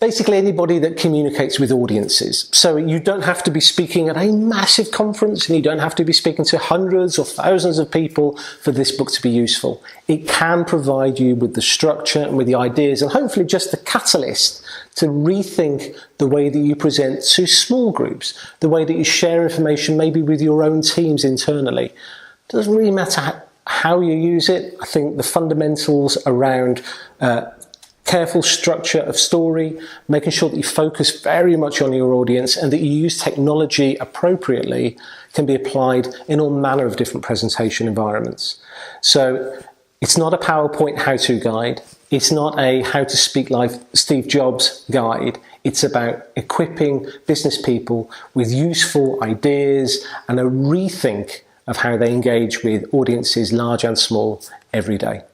basically anybody that communicates with audiences. So you don't have to be speaking at a massive conference and you don't have to be speaking to hundreds or thousands of people for this book to be useful. It can provide you with the structure and with the ideas and hopefully just the catalyst to rethink the way that you present to small groups, the way that you share information maybe with your own teams internally. It doesn't really matter how you use it. I think the fundamentals around uh, careful structure of story, making sure that you focus very much on your audience and that you use technology appropriately can be applied in all manner of different presentation environments. So it's not a PowerPoint how-to guide. It's not a how to speak like Steve Jobs guide. It's about equipping business people with useful ideas and a rethink of how they engage with audiences large and small every day.